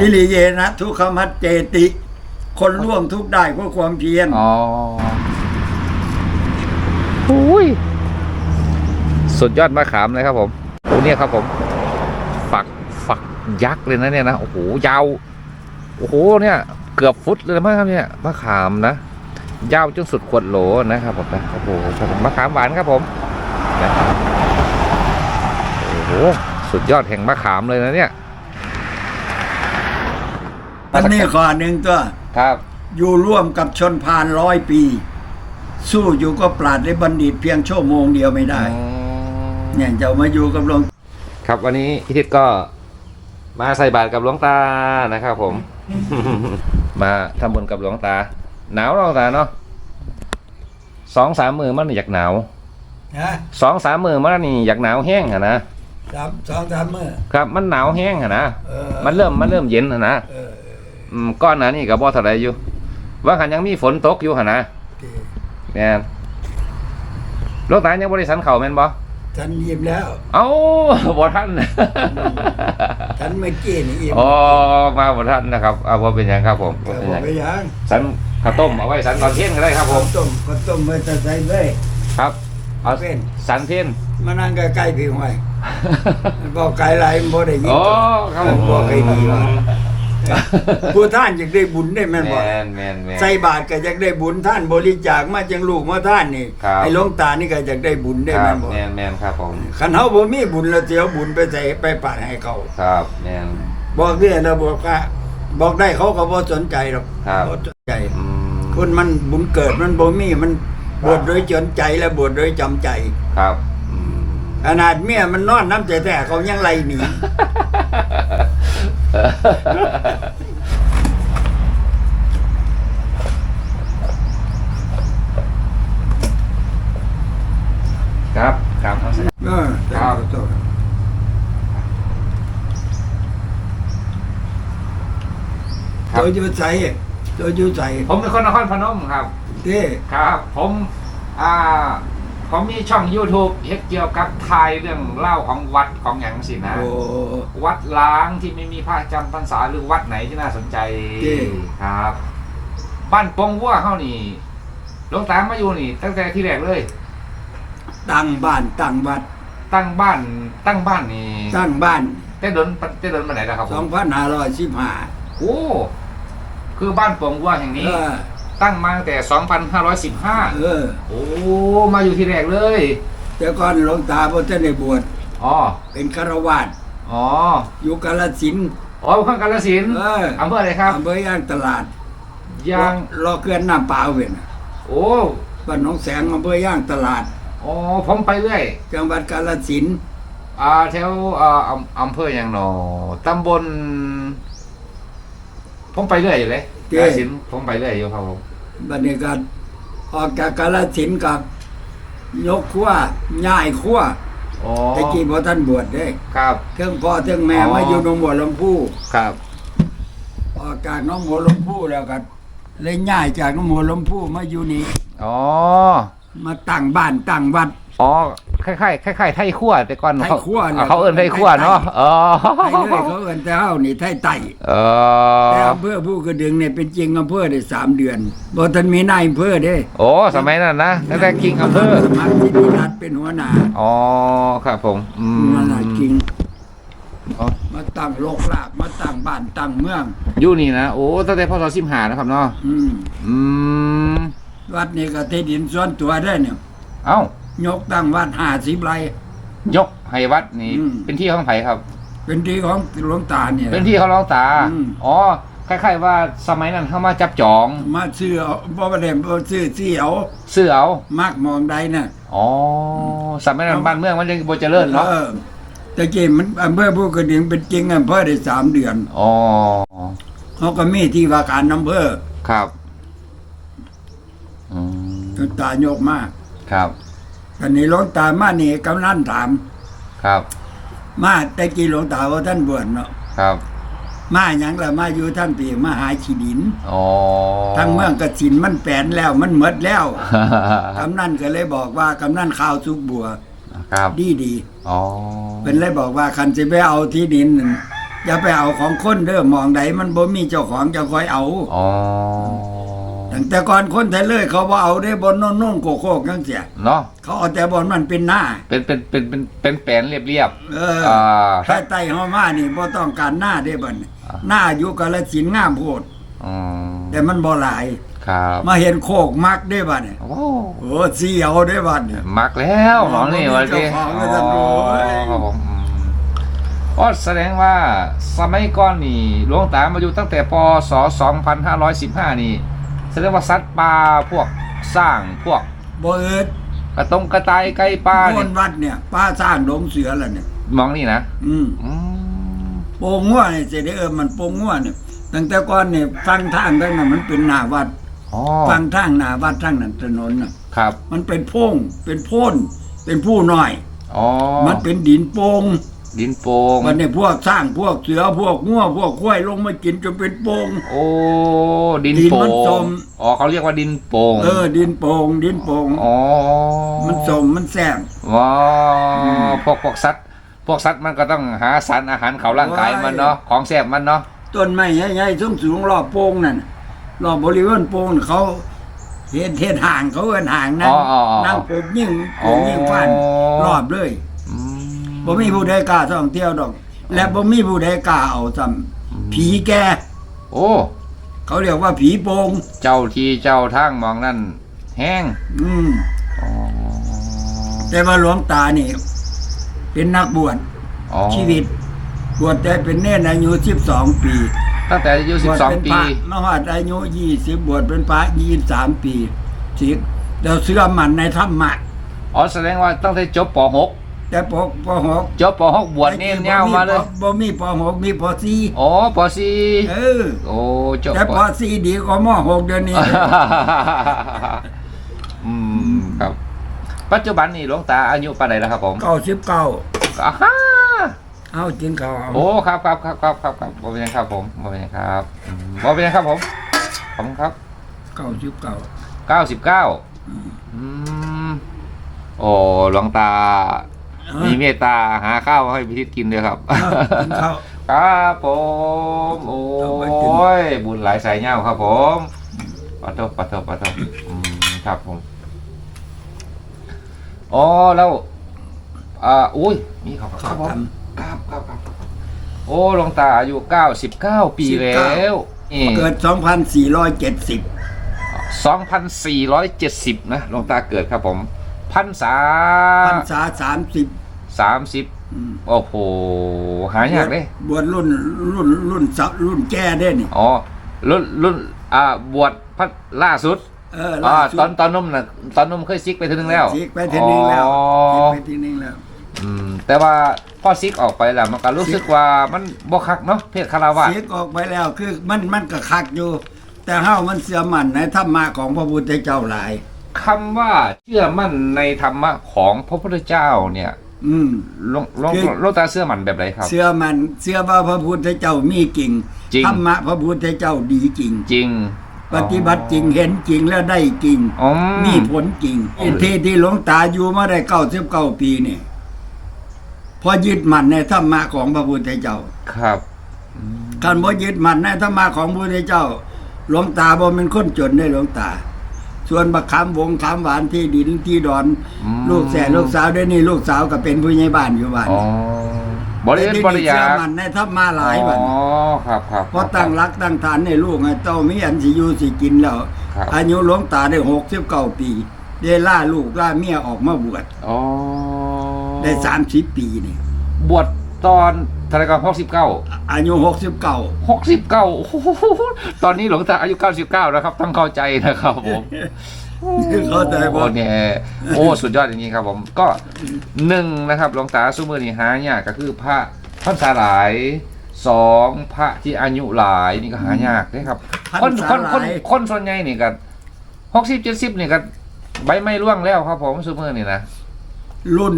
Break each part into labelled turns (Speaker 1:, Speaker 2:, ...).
Speaker 1: วิริเยนะ ทุกขมัดเจติ คนร่วมทุกข์ได้เพราะความเพียร
Speaker 2: อ๋ออุ้ยสุดยอดมะขามเลยครับผมโอ้เนี่ยครับผม ฝักฝักยักษ์เลยนะเนี่ยนะโอ้โหยาวโอ้โหเนี่ย เกือบฟุตเลยมั้งครับเนี่ยมะขามนะยาวจนสุดขวดโหลนะครับผมนะโอ้โหครับผมมะขามหวานครับผมนะครับโอ้โหสุดยอดแห่งมะขามเลยนะเนี่ย
Speaker 1: อันนี้ข้อหนึ่งตัว
Speaker 2: ครับ
Speaker 1: อยู่ร่วมกับชนพานร้อยปี สู้อยู่ก็ปราดและบัณฑิตเพียงชั่วโมงเดียวไม่ได้เนี่ยจะมาอยู่กับหลวง
Speaker 2: ครับวันนี้พิทิศก็มาใส่บาตรกับหลวงตานะครับ ผม มาทำบุญกับหลวงตา หนาวหลวงตาเนาะสองสามมือมันอยากหนาว
Speaker 1: นะ
Speaker 2: สองสามมือมันนี่อยากหนาวแห้งอะนะ
Speaker 1: สามสองสามมื่อ
Speaker 2: ครับ มันหนาวแห้งอะนะ
Speaker 1: เออ
Speaker 2: มันเริ่มมันเริ่มเย็นอะนะ
Speaker 1: เออ
Speaker 2: อืมก้อนหนานี่กับบ่เท่าไรอยู่ ว่าขันยังมีฝนตกอยู่หนนะ
Speaker 1: โอเค
Speaker 2: แม่นหลวงตายังบริสันเข่าแม่นบ่
Speaker 1: ฉันยิ้มแล้ว
Speaker 2: เอ้า บ่ท่าน
Speaker 1: ฉันเมื่อกี้นี่อิ่ม
Speaker 2: อ๋อมาบ่ท่านนะครับเอาบ่เป็นหยังครับผมบ่
Speaker 1: แต่
Speaker 2: เป็น
Speaker 1: บ
Speaker 2: ห
Speaker 1: อ
Speaker 2: ยั
Speaker 1: ก
Speaker 2: ง
Speaker 1: ไปยัง
Speaker 2: สันข้าวต้มเอาไว้สันตอนเที่ยงก็ได้ครับผม
Speaker 1: ต้มก็ต้มเมื่อจะใส่เลย
Speaker 2: ครับเอา
Speaker 1: เป็น
Speaker 2: สันเที่ยง
Speaker 1: มานั่งใกล้ๆพี่ห้อยมันบอกไกลไรมันบ่ได้ยิน
Speaker 2: โอ้ครับผม
Speaker 1: บอกให้ดีว่า ผู้ท่านอยากได้บุญได้แม่น
Speaker 2: แม
Speaker 1: บ่
Speaker 2: นแมนแมน
Speaker 1: ใส่บาตรก็อยากได้บุญท่านบริจาคมาจังลูกมาท่านนี่
Speaker 2: ครับ
Speaker 1: ไอ้หลวงตานี่ก็อยากได้บุญได้
Speaker 2: ครั
Speaker 1: แม่
Speaker 2: บ
Speaker 1: นบ่
Speaker 2: แมนแมนครับผม
Speaker 1: คันเฮาบ่มีบุญแล้วสิเอาบุญไปใส่ไปปาดให้เขา
Speaker 2: ครับแมน
Speaker 1: บอกเนี่ยนะบอกว่าบอกได้เขาก็บ่สนใจหรอก
Speaker 2: ครับ
Speaker 1: บ่สนใจ
Speaker 2: อืม
Speaker 1: คนมันบุญเกิดมันบ่มีมันบวชโดยจนใจและบวชโดยจำใจ
Speaker 2: ครับอืม
Speaker 1: ขนาดเมียมันนอนน้ำแต่แต่เขายังไล่หนี
Speaker 2: ครับครับเอาสิ
Speaker 1: เออ
Speaker 2: ครับ
Speaker 1: โทษ
Speaker 2: ครั
Speaker 1: ตั
Speaker 2: บ
Speaker 1: วอยู่ใส่ตัวอยู่ใส่
Speaker 2: ผมเป็นคนนครพนมครับ
Speaker 1: เด้
Speaker 2: ครับ ผม อ่า ผมมีช่อง YouTube เฮ็ดเกี่ยวกับทายเรื่องเล่าของวัดของอย่างสินะ
Speaker 1: โอ้
Speaker 2: วัดล้างที่ไม่มีพระจำพรรษาหรือวัดไหนที่น่าสนใจ
Speaker 1: จริง
Speaker 2: ครับ บ้านปงวัวเขานี่หลวงตามาอยู่นี่ ตั้งแต่ที่แรกเลย
Speaker 1: ตั้งบ้านตั้งวัด
Speaker 2: ตั้งบ้านตั้งบ้านนี่
Speaker 1: ตั้งบ้าน
Speaker 2: แต่เดินแต่เดินมาไหนแล้วครับผม
Speaker 1: 2515
Speaker 2: โอ้คือบ้านปงวัวแห่ง
Speaker 1: เอ
Speaker 2: นี้
Speaker 1: อ
Speaker 2: ตั้งมาตั้งแต่2515
Speaker 1: เออ
Speaker 2: โอ้ มาอยู่ที่แรกเลย
Speaker 1: แต่ก่อนหลวงตาบ่ทันได้บวช
Speaker 2: อ๋อ
Speaker 1: เป็นคารวาส
Speaker 2: อ๋อ
Speaker 1: อยู่กาฬสินธุ์
Speaker 2: อ๋อข้างกาฬสินธุ์
Speaker 1: เออ
Speaker 2: อำเภออะไรครับ
Speaker 1: อำเภอย่างตลาด
Speaker 2: ยาง
Speaker 1: รอเกินน้ำเปล่าเว้ยนะ
Speaker 2: โอ้
Speaker 1: บ้านหนองแสงอำเภอย่างตลาด
Speaker 2: อ๋อ ผมไปเรื่อย
Speaker 1: จังหวัดกาฬสินธุ์
Speaker 2: อ่าแถวอ่าอำอำเภออย่างหนอตำบล ผมไปเรื่อยอยู่เลยกาฬสินธุ์ผมไปเรื่อยอยู่ครับผม
Speaker 1: บัดนี้ก็ออกจากกาฬสินธุ์กับยกขั้วย้ายขั้ว
Speaker 2: อ๋อ
Speaker 1: แต่กี้พอท่านบวชเด้
Speaker 2: ครับ
Speaker 1: เทิงพ่อเทิงแม่
Speaker 2: อ๋อ
Speaker 1: มาอยู่หนองบัวลำพู
Speaker 2: ครับ
Speaker 1: ออกจากหน้องบัวลำพูแล้วก็เลยย้ายจากหน้องบัวลำพูมาอยู่นี่
Speaker 2: อ๋อ
Speaker 1: มาตั้งบ้านตั้งวัด
Speaker 2: อ๋อคล้ายๆคล้ายๆไทยขั้วแต่ก่อน
Speaker 1: ไทย
Speaker 2: เขา
Speaker 1: คั่วเนี่ย
Speaker 2: อ่าเขาเอิ้นไทยขั้วเนาะอ๋อ
Speaker 1: ไทยเลยเขาเอิ้นแต่เฮานี่ไทยไต่
Speaker 2: เอ
Speaker 1: แต่
Speaker 2: อ
Speaker 1: อำเภอผู้กระดึงเนี่ยเป็นจริงอำเภอได้สามเดือนบ่ทันมีนายอำเภอเด้
Speaker 2: โอ้สมัยนั้นนะตั้งแต่คิงอำเภอ
Speaker 1: สมัครที่นิรัตน์เป็นหัวหน้า
Speaker 2: อ๋อครับผมอืม
Speaker 1: หัวหน้าจริง
Speaker 2: อ๋อ
Speaker 1: มาตั้งโลกลากมาตั้งบ้านตั้งเมือง
Speaker 2: อยู่นี่นะโอ้ตั้งแต่พศสิบห้านะครับเนาะ
Speaker 1: อืม
Speaker 2: อืม
Speaker 1: วัดนี้ก็ที่ดินส่วนตัวได้เนี่ย
Speaker 2: เอ้า
Speaker 1: ยกตั้งวัดห้าสิบไร่
Speaker 2: ยกให้วัดนี่
Speaker 1: อืม
Speaker 2: เป็นที่ของไผ่ครับ
Speaker 1: เป็นที่ของหลวงตาเนี่ย
Speaker 2: เป็นที่เขาร้องตา
Speaker 1: อืม
Speaker 2: อ๋อคล้ายๆว่าสมัยนั้นเขามาจับจอง
Speaker 1: มาซื้อเอาบ่ประเด็นบ่ซื้อที่เอา
Speaker 2: เสื้อเอา
Speaker 1: มากมองใดน่ะ
Speaker 2: อ๋อสมัยนั้นบ้านเมืองมันยังบ่เจริญเนาะ
Speaker 1: ออแต่กี้มันอำเภอผู้กระดึงเป็นจริงอำเภอได้สามเดือน
Speaker 2: อ๋อ
Speaker 1: เขาก็มีที่ว่าการอำเภอ
Speaker 2: ครับอืม
Speaker 1: หลวงตายกมาก
Speaker 2: ครับ
Speaker 1: ต อนนี้หลวงตามานี่กำนันถาม
Speaker 2: ครับ
Speaker 1: มาแต่กี้หลวงตาว่าท่านบวชเนาะ
Speaker 2: ครับ
Speaker 1: มาหยังละมาอยู่ท่านปีมาหาขีดิน
Speaker 2: อ๋อ
Speaker 1: ทั้งเมืองกสินมันแปลนแล้วมันหมดแล้วกำนันก็เลยบอกว่ากำนันข้าวสุกบัว
Speaker 2: ครับ
Speaker 1: ดีดี
Speaker 2: อ๋อ
Speaker 1: ๆเป็นเลยบอกว่าคันจะไปเอาที่ดินนั่นไปอย่าไปเอาของคนเด้อมองใดมันบ่มีเจ้าของจะคอยเอา
Speaker 2: อ๋อ
Speaker 1: ตั้งแต่ก่อนคนไทยเลย เขาบ่เอาได้บนโน่นโน่นโกโก้จังเสีย
Speaker 2: เนาะ
Speaker 1: เขาเอาแต่บนมันเป็นหน้า
Speaker 2: เป็นเป็นเป็นเป็นเป็นแปลนเรียบเรียบ
Speaker 1: เออ
Speaker 2: ๆอ่า
Speaker 1: ถ้าไต่เฮามานี่บ่ต้องการหน้าได้บัดนี้หน้าอยู่กาลสินธุ์งามโพด
Speaker 2: อืม
Speaker 1: แต่มันบ่หลาย
Speaker 2: ครับ
Speaker 1: มาเห็นโคกมักได้บัดนี้
Speaker 2: โอ้
Speaker 1: โอ้เสียวได้บัดนี้
Speaker 2: มักแล้วหมอนี่
Speaker 1: อ๋อ
Speaker 2: วัน
Speaker 1: เจ้า
Speaker 2: นี้
Speaker 1: ของก็จะรู้
Speaker 2: ครับผมอืมอ๋อแสดงว่าสมัยก่อนนี่หลวงตามาอยู่ตั้งแต่ปศ2515 นี่ แสดงว่าสัตว์ป่าพวกสร้างพวก
Speaker 1: บ่เอิด
Speaker 2: กระตงกระต่ายไก่ป่า
Speaker 1: โน
Speaker 2: นี่
Speaker 1: วัดเนี่ยป้าสร้างดงเสือแล้วเนี่ย
Speaker 2: มองนี่นะ
Speaker 1: อืม
Speaker 2: อืม
Speaker 1: โปงงัวนี่สิได้เออมันโปงงัวเนี่ยตั้งแต่ก่อนนี่ฟังทางทั้งนั้นมันเป็นหน้าวัด
Speaker 2: อ๋อ
Speaker 1: ฟังทางหน้าวัดทางนั้นถนนน่ะ
Speaker 2: ครับ
Speaker 1: มันเป็นโพงเป็นโพ่นเป็นผู้น้อย
Speaker 2: อ๋อ
Speaker 1: มันเป็นดินโปง
Speaker 2: ดินโป่ง
Speaker 1: มันเนี่ยพวกสร้างพวกเสือพวกงัวพวกควายลงมากินจนเป็นโปง
Speaker 2: โอ้ ดิน
Speaker 1: ดิน
Speaker 2: โป่
Speaker 1: มันจ
Speaker 2: ง
Speaker 1: ม
Speaker 2: อ๋อเขาเรียกว่าดินโป่ง
Speaker 1: เออ ดินโปงดินโปง
Speaker 2: อ๋อ
Speaker 1: มันสมมันแซ่บ
Speaker 2: ว้า
Speaker 1: อืม
Speaker 2: วพวกพวกสัตว์พวกสัตว์มันก็ต้องหาสารอาหารเขาร่างกายมันเนาะของแซ่บมันเนาะ
Speaker 1: ต้นไม้ใหญ่ๆสูงๆรอบโปงนั่นน่ะรอบบริเวณโปงน่ะเขาเฮ็ดเฮ็ดห่างเขาเอิ้นห่างนั่ง
Speaker 2: อ๋ออ๋ออ๋อ
Speaker 1: นั่งปลูกยิ่งปลูกยิ่งฟัน
Speaker 2: อ๋อ
Speaker 1: รอบเลย
Speaker 2: อืม
Speaker 1: บ่มีผู้ใดกล้าท่องเที่ยวดอก และบ่มีผู้ใดกล้าเอาซ้ำผีแก่
Speaker 2: โอ้
Speaker 1: เขาเรียกว่าผีโปง
Speaker 2: เจ้าที่เจ้าทางมองนั่นแห้ง
Speaker 1: อืม
Speaker 2: อ๋อ
Speaker 1: แต่ว่าหลวงตานี่ เป็นนักบวช
Speaker 2: อ๋อ
Speaker 1: ชีวิต บวชแต่เป็นเนรอายุ12ปี
Speaker 2: ตั้งแต่อายุ
Speaker 1: บวชเป็น
Speaker 2: 12ปี
Speaker 1: พระมหาดอายุ20บวชเป็นพระ23ปีสิเราเชื่อมั่นในธรรมะ
Speaker 2: อ๋อแสดงว่าตั้งแต่จบป
Speaker 1: แต่ปกปหก
Speaker 2: .6 จบป .6 บวชเน้นยาวมาเลย
Speaker 1: บ่มีปหกมีปสี่
Speaker 2: อ๋อป
Speaker 1: เออ
Speaker 2: .4 โอ้จบ
Speaker 1: แต่
Speaker 2: ป
Speaker 1: ปสี่ดีกว่ามหกเดือนนี้
Speaker 2: อืมครับ ปัจจุบันนี่หลวงตาอายุปานใดแล้วครับผม
Speaker 1: เก้าสิบเก้า
Speaker 2: อ่าฮ่า
Speaker 1: เอาจริงเขาเอา
Speaker 2: โอ้ครับครับครับครับครับครับบ่เป็นหยังครับผมบ่เป็นหยังครับอืมบ่เป็นหยังครับผมขอบคุณครับ
Speaker 1: เก้าสิบเก้า
Speaker 2: เก้าสิบเก้าอืมโอ้หลวงตา มีเมตตาหาข้าวให้พิทิศกินด้วยครับ
Speaker 1: กินข้าว
Speaker 2: ครับผม โอ้ย บุญหลายสายเงาครับผมปะโทปะโทปะโทอืมครับผม อ๋อแล้วอ่าอุ้ยมีครับค
Speaker 1: ข้า
Speaker 2: รั
Speaker 1: ว
Speaker 2: บผม
Speaker 1: ท
Speaker 2: ครับครับครับครับโอ้หลวงตาอายุเก้าสิบเก้าปีแล้วนี่ำ
Speaker 1: เกิดสองพันสี่ร้อยเจ็ดสิบ
Speaker 2: สองพันสี่ร้อยเจ็ดสิบนะหลวงตาเกิดครับผม พันษา
Speaker 1: พรรษาสามสิบ
Speaker 2: สามสิบโอ้โห หายากเลย
Speaker 1: บวชรุ่นรุ่นรุ่นสับรุ่นแก่ได้นี่
Speaker 2: อ๋อรุ่นรุ่นอ่าบวชพัดล่าสุด
Speaker 1: เออ
Speaker 2: อ่า
Speaker 1: ล่าสุด
Speaker 2: ตอนตอนนุ่มนะตอนนุ่มเคยซิกไปทีนึงแล้ว
Speaker 1: ซิกไปทีนึงแล้ว
Speaker 2: อ๋อ
Speaker 1: ซิกไปทีนึงแล้ว
Speaker 2: อืมแต่ว่าพอซิกออกไปแล้วมันก็รู้สึกว่ามันบ่คักเนาะเพศคาราวะ
Speaker 1: ซิกออกไปแล้วคือมันมันก็คักอยู่ แต่เฮามันเสื่อมั่นในธรรมะของพระพุทธเจ้าหลาย
Speaker 2: คำว่าเชื่อมั่นในธรรมะของพระพุทธเจ้าเนี่ย
Speaker 1: อืม
Speaker 2: หลวงหลวง
Speaker 1: คือ
Speaker 2: หลวงตาเชื่อมั่นแบบไหนครับ
Speaker 1: เชื่อมันเชื่อว่าพระพุทธเจ้ามีจริง
Speaker 2: จริง
Speaker 1: ธรรมะพระพุทธเจ้าดีจริง
Speaker 2: จริง
Speaker 1: ปฏิบัติจริงเห็นจริงแล้วได้จริง
Speaker 2: อ๋อ
Speaker 1: มีผลจริงที่ที่หลวงตาอยู่มาได้เก้าสิบเก้าปีนี่พอยึดมั่นในธรรมะของพระพุทธเจ้า
Speaker 2: ครับ
Speaker 1: การบ่ยึดมั่นในธรรมะของพระพุทธเจ้า หลวงตาบ่เป็นคนจนได้หลวงตา ส่วนบักขามวงขามหวานที่ดินที่ดอน
Speaker 2: อืม
Speaker 1: ลูกแส่ลูกสาวด้วยนี่ลูกสาวก็เป็นผู้ใหญ่บ้านอยู่บ้าน
Speaker 2: อ๋อบริเวณบริยา
Speaker 1: เชื่อมั่นในธรรมะหลายบัด
Speaker 2: อ๋อครับครับ
Speaker 1: พอตั้งรักตั้งฐานในลูกให้เต้ามีอันสิอยู่สิกินแล้ว
Speaker 2: ครับ
Speaker 1: อายุหลวงตาได้หกสิบเก้าปีได้ล่าลูกล่าเมียออกมาบวช
Speaker 2: อ๋อ
Speaker 1: ได้สามสิบปีนี่
Speaker 2: บวชตอน ทนายกรหกสิบเก้า
Speaker 1: อายุหกสิบเก้า
Speaker 2: หกสิบเก้าตอนนี้หลวงตาอายุเก้าสิบเก้านะครับ ต้องเข้าใจนะครับผม
Speaker 1: เข้าใจ
Speaker 2: โอ้
Speaker 1: บ่
Speaker 2: เนี่ยโอ้สุดยอดจริงๆครับผมก็หนึ่งนะครับหลวงตาสุมือนี่หายากก็คือพระพรรษาหลายสองพระที่อายุหลายนี่ก็หายากนะครับ
Speaker 1: พร
Speaker 2: คน
Speaker 1: รษา
Speaker 2: คน
Speaker 1: ห
Speaker 2: คน
Speaker 1: ลาย
Speaker 2: คนส่วนใหญ่นี่ก็หกสิบเจ็ดสิบนี่ก็ใบไม้ร่วงแล้วครับผมสุมือนี่นะ
Speaker 1: รุ่น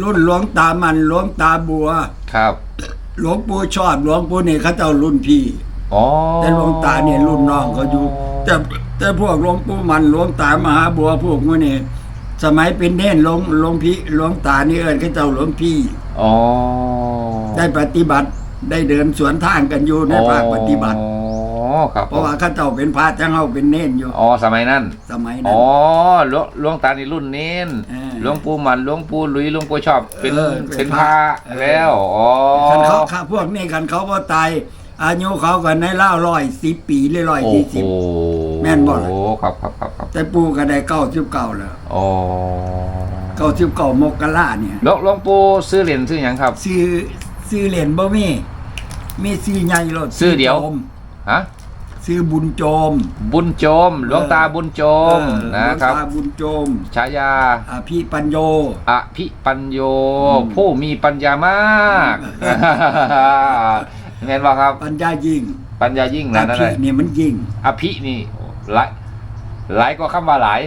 Speaker 1: รุ่นหลวงตามันหลวงตาบัว
Speaker 2: ครับ
Speaker 1: หลวงปู่ชอบหลวงปู่นี่เขาเจ้ารุ่นพี่
Speaker 2: อ๋อ
Speaker 1: แต่หลวงตาเนี่ยรุ่นน้องเขาอยู่ แต่แต่พวกหลวงปู่มันหลวงตามหาบัวพวกนี้นี่สมัยเป็นเน่นหลวงหลวงพี่หลวงตานี่เอิ้นเขาเจ้าหลวงพี่
Speaker 2: อ๋อ
Speaker 1: ได้ปฏิบัติได้เดินสวนทางกันอยู่ในภาคปฏิบัติ
Speaker 2: อ๋อครับ
Speaker 1: เพราะว่าเข้าเจ้าเป็นพระจังเฮาเป็นเน้นอยู่
Speaker 2: อ๋อ สมัยนั้น
Speaker 1: สมัยนั้
Speaker 2: อ๋
Speaker 1: น
Speaker 2: อหลวงหลวงตานี่รุ่นเน้น
Speaker 1: เออ
Speaker 2: หลวงปู่หมันหลวงปู่หลุยหลวงปู่ชอบ เป็น
Speaker 1: เออ
Speaker 2: เป็น
Speaker 1: เป็น
Speaker 2: พ
Speaker 1: พ
Speaker 2: ระ
Speaker 1: ระ
Speaker 2: แล้วอ๋อ
Speaker 1: คันเขาค่ะพวกนี้คันเขาบ่ตายอายุเขาก็ในเล่าร้อยสิบปีหรือร้อย
Speaker 2: โอ้
Speaker 1: ยี่
Speaker 2: โห
Speaker 1: สิบ แม่นบ่ล่ะ
Speaker 2: โอ้ครับครับครับครับ
Speaker 1: แต่ปู่ก็ได้เก้าสิบเก้าแล้ว
Speaker 2: อ๋อ
Speaker 1: เก้าสิบเก้ามกราเนี่ย
Speaker 2: หลวงหลวงปู่ซื้อเหรียญซื้อหยังครับ
Speaker 1: ซื้อซื้อเหรียญบ่มีมีซื้อใหญ่รถ
Speaker 2: ซื้อเดียว
Speaker 1: โจม
Speaker 2: ฮะ
Speaker 1: ซื้อบุญโจม
Speaker 2: บุญโจม หลวงตาบุญโจม
Speaker 1: เออ
Speaker 2: นะครับ
Speaker 1: หลวงตาบุญโจม
Speaker 2: ฉายา
Speaker 1: อภิปัญโย
Speaker 2: อภิปัญโย
Speaker 1: อืม
Speaker 2: ผู้มีปัญญามากแม่นบ่ครับ
Speaker 1: ปัญญายิ่ง
Speaker 2: ปัญญายิ่ง
Speaker 1: อ
Speaker 2: นะนั่น
Speaker 1: ภิ
Speaker 2: แหละ
Speaker 1: นี่มันยิ่ง
Speaker 2: อภินี่หลายหลายก็คำว่าหลาย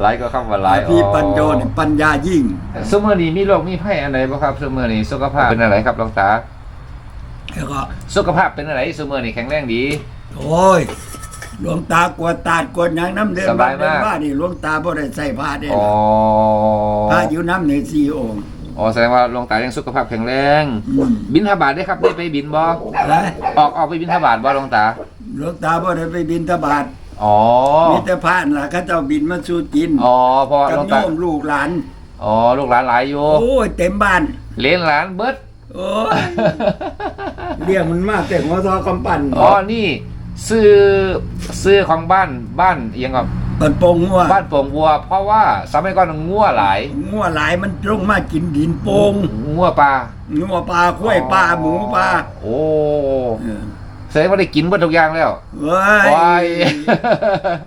Speaker 2: หลายก็คำว่าหลาย
Speaker 1: อภิปัญโยนี่ปัญญายิ่ง
Speaker 2: สมอนี้มีโรคมีภัยอันใดบ่ครับสมอนี้สุขภาพเป็นอะไรครับหลวงตา
Speaker 1: แล้วก็
Speaker 2: สุขภาพเป็นอะไรสมอนี้แข็งแรงดี
Speaker 1: โอ้ยหลวงตากลัวตาดกลัวหยังน้ำเดิน
Speaker 2: สบาย
Speaker 1: เดิน
Speaker 2: มาก
Speaker 1: บ้านนี่หลวงตาบ่ได้ใส่ผ้าเด้
Speaker 2: อ๋อ
Speaker 1: ผ้าอยู่น้ำในสี่องค์
Speaker 2: อ๋อแสดงว่าหลวงตายังสุขภาพแข็งแรง
Speaker 1: อืม
Speaker 2: บินทบาทได้ครับได้ไปบินบ่
Speaker 1: นะ
Speaker 2: ออกออกไปบินทบาทบ่หลวงตา
Speaker 1: หลวงตาบ่ได้ไปบินทบาท
Speaker 2: อ๋อ
Speaker 1: มีแต่พระนั่นล่ะเขาเจ้าบินมาสู่จีน
Speaker 2: อ๋อเพราะว่า
Speaker 1: กับ
Speaker 2: หลวง
Speaker 1: โย
Speaker 2: ตา ม
Speaker 1: ลูกหลาน
Speaker 2: อ๋อ ลูกหลานหลายอยู่
Speaker 1: โอ้ยเต็มบ้าน
Speaker 2: เลี้ยงหลานเบิด
Speaker 1: โอ้ยเรียกมันมากแต่หัวทอกำปั้น
Speaker 2: อ๋อนี่ซื้อซื้อของบ้านบ้านอิหยังกับ
Speaker 1: เปิดโปงงัว
Speaker 2: บ้านโป่งวัว เพราะว่าสมัยก่อนงัวหลาย
Speaker 1: งัวหลายมันลงมากินดินโปง
Speaker 2: งัวปลา
Speaker 1: งัวปลาข้วยปลาหมูปลา
Speaker 2: โอ้
Speaker 1: เออ
Speaker 2: แสดงว่าได้กินเบิดทุกอย่างแล้ว
Speaker 1: เว้
Speaker 2: ว้าย
Speaker 1: ย